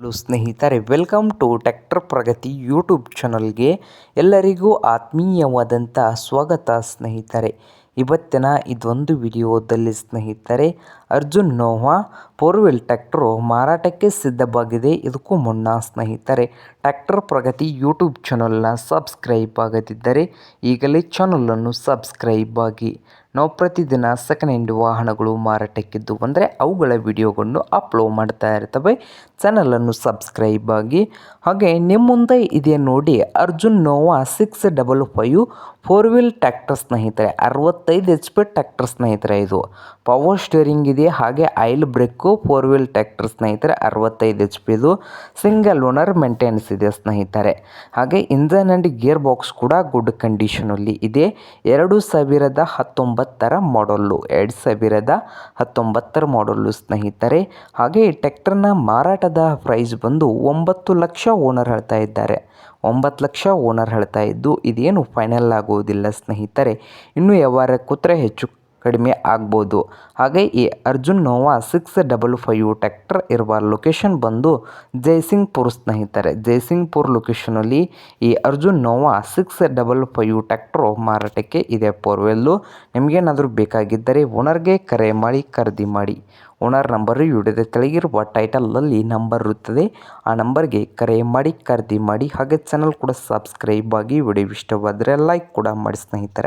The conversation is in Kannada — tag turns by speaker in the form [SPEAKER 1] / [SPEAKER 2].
[SPEAKER 1] ಹಲೋ ಸ್ನೇಹಿತರೆ welcome to tractor Pragati YouTube ಚಾನಲ್ಗೆ ಎಲ್ಲರಿಗೂ ಆತ್ಮೀಯವಾದಂಥ ಸ್ವಾಗತ ಸ್ನೇಹಿತರೆ. ಇವತ್ತಿನ ಇದೊಂದು ವಿಡಿಯೋದಲ್ಲಿ ಸ್ನೇಹಿತರೆ, Arjun Nova four wheel tractor ಮಾರಾಟಕ್ಕೆ ಸಿದ್ಧವಾಗಿದೆ. ಇದಕ್ಕೂ ಮುನ್ನ ಸ್ನೇಹಿತರೆ ಟ್ಯಾಕ್ಟರ್ ಪ್ರಗತಿ ಯೂಟ್ಯೂಬ್ ಚಾನಲ್ನ ಸಬ್ಸ್ಕ್ರೈಬ್ ಆಗದಿದ್ದರೆ ಈಗಲೇ ಚಾನಲನ್ನು ಸಬ್ಸ್ಕ್ರೈಬ್ ಆಗಿ. ನಾವು ಪ್ರತಿದಿನ ಸೆಕೆಂಡ್ ಹ್ಯಾಂಡ್ ವಾಹನಗಳು ಮಾರಾಟಕ್ಕಿದ್ದು ಅಂದರೆ ಅವುಗಳ ವಿಡಿಯೋಗಳನ್ನು ಅಪ್ಲೋಡ್ ಮಾಡ್ತಾ ಇರ್ತವೆ. ಚಾನಲನ್ನು ಸಬ್ಸ್ಕ್ರೈಬ್ ಆಗಿ. ಹಾಗೆ ನಿಮ್ಮ ಮುಂದೆ ಇದೆ ನೋಡಿ Arjun Novo six double five four wheel tractor ಸ್ನೇಹಿತರೆ, ಅರವತ್ತೈದು ಎಚ್ ಪಿ ಟ್ಯಾಕ್ಟರ್ ಸ್ನೇಹಿತರೆ ಇದು. ಪವರ್ ಸ್ಟೇರಿಂಗ್ ಇದೆ, ಹಾಗೆ oil brake four wheel tractor ಸ್ನೇಹಿತರೆ, ಅರವತ್ತೈದು ಎಚ್ ಪಿ ಇದು. ಸಿಂಗಲ್ ಓನರ್ ಮೇಂಟೆನೆನ್ಸ್ ಇದೆ ಸ್ನೇಹಿತರೆ. ಹಾಗೆ ಇಂಜನ್ ಆ್ಯಂಡ್ ಗೇರ್ ಬಾಕ್ಸ್ ಕೂಡ ಗುಡ್ ಕಂಡೀಷನಲ್ಲಿ ಇದೆ. ಎರಡು ಸಾವಿರದ ಹತ್ತೊಂಬತ್ತರ ಮಾಡಲ್ಲು, ಎರಡು ಸಾವಿರದ ಹತ್ತೊಂಬತ್ತರ ಮಾಡಲ್ಲು ಸ್ನೇಹಿತರೆ. ಹಾಗೆ ಈ ಟ್ಯಾಕ್ಟರ್ನ ಮಾರಾಟದ ಪ್ರೈಸ್ ಬಂದು ಒಂಬತ್ತು ಲಕ್ಷ ಓನರ್ ಹೇಳ್ತಾ ಇದ್ದಾರೆ. ಒಂಬತ್ತು ಲಕ್ಷ ಓನರ್ ಹೇಳ್ತಾ ಇದ್ದು, ಇದೇನು ಫೈನಲ್ ಆಗುವುದಿಲ್ಲ ಸ್ನೇಹಿತರೆ. ಇನ್ನು ವ್ಯವಹಾರ ಕೂತ್ರೆ ಹೆಚ್ಚು ಕಡಿಮೆ ಆಗ್ಬೋದು. ಹಾಗೆ ಈ Arjun Novo six double five tractor ಇರುವ ಲೊಕೇಶನ್ ಬಂದು ಜೈಸಿಂಗ್ಪುರ್ ಸ್ನೇಹಿತರೆ. ಜೈಸಿಂಗ್ಪುರ್ ಲೊಕೇಶನಲ್ಲಿ ಈ Arjun Novo six double five tractor ಮಾರಾಟಕ್ಕೆ ಇದೆ. ಪೋರ್ವೆಲ್ಲು ನಿಮಗೇನಾದರೂ ಬೇಕಾಗಿದ್ದರೆ ಓನರ್ಗೆ ಕರೆ ಮಾಡಿ, ಖರೀದಿ ಮಾಡಿ. ಓನರ್ ನಂಬರು ವಿಡಿಯೋದ ತೆಳಗಿರುವ ಟೈಟಲಲ್ಲಿ ನಂಬರ್ ಇರುತ್ತದೆ. ಆ ನಂಬರ್ಗೆ ಕರೆ ಮಾಡಿ, ಖರೀದಿ ಮಾಡಿ. ಹಾಗೆ ಚಾನಲ್ ಕೂಡ ಸಬ್ಸ್ಕ್ರೈಬ್ ಆಗಿ ವಿಡಿಯೋ ಇಷ್ಟವಾದರೆ ಲೈಕ್ ಕೂಡ ಮಾಡಿ ಸ್ನೇಹಿತರೆ.